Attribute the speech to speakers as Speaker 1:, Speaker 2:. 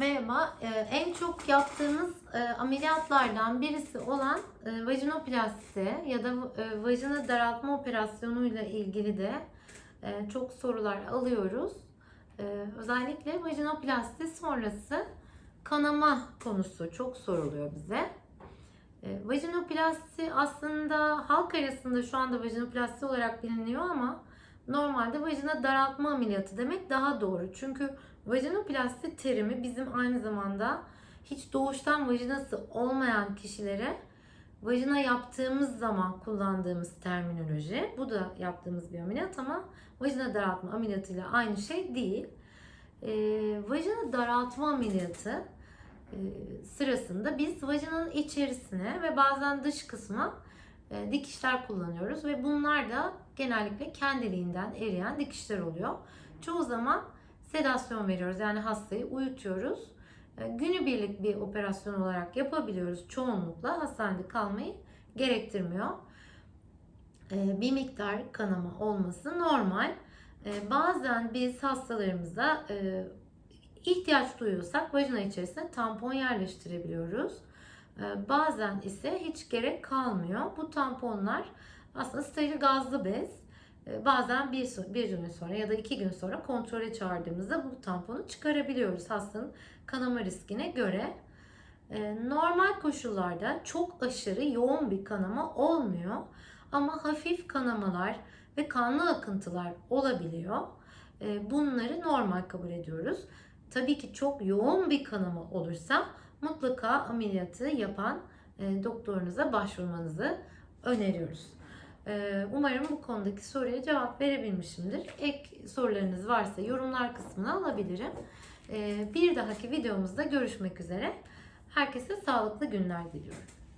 Speaker 1: Merhaba. Ee, en çok yaptığımız e, ameliyatlardan birisi olan e, vajinoplasti ya da e, vajina daraltma operasyonuyla ilgili de e, çok sorular alıyoruz. E, özellikle vajinoplasti sonrası kanama konusu çok soruluyor bize. E, vajinoplasti aslında halk arasında şu anda vajinoplasti olarak biliniyor ama normalde vajina daraltma ameliyatı demek daha doğru. Çünkü vajinoplasti terimi bizim aynı zamanda hiç doğuştan vajinası olmayan kişilere vajina yaptığımız zaman kullandığımız terminoloji. Bu da yaptığımız bir ameliyat ama vajina daraltma ameliyatıyla aynı şey değil. E, vajina daraltma ameliyatı e, sırasında biz vajinanın içerisine ve bazen dış kısma dikişler kullanıyoruz ve bunlar da genellikle kendiliğinden eriyen dikişler oluyor. Çoğu zaman sedasyon veriyoruz yani hastayı uyutuyoruz. E, Günübirlik bir operasyon olarak yapabiliyoruz çoğunlukla hastanede kalmayı gerektirmiyor. E, Bir miktar kanama olması normal. E, Bazen biz hastalarımıza e, ihtiyaç duyuyorsak vajina içerisine tampon yerleştirebiliyoruz. Ee, Bazen ise hiç gerek kalmıyor. Bu tamponlar aslında steril gazlı bez. Ee, Bazen bir, bir gün sonra ya da iki gün sonra kontrole çağırdığımızda bu tamponu çıkarabiliyoruz hastanın kanama riskine göre. Ee, Normal koşullarda çok aşırı yoğun bir kanama olmuyor. Ama hafif kanamalar ve kanlı akıntılar olabiliyor. Bunları normal kabul ediyoruz. Tabii ki çok yoğun bir kanama olursa mutlaka ameliyatı yapan e, doktorunuza başvurmanızı öneriyoruz. E, umarım bu konudaki soruya cevap verebilmişimdir. Ek sorularınız varsa yorumlar kısmına alabilirim. E, bir dahaki videomuzda görüşmek üzere. Herkese sağlıklı günler diliyorum.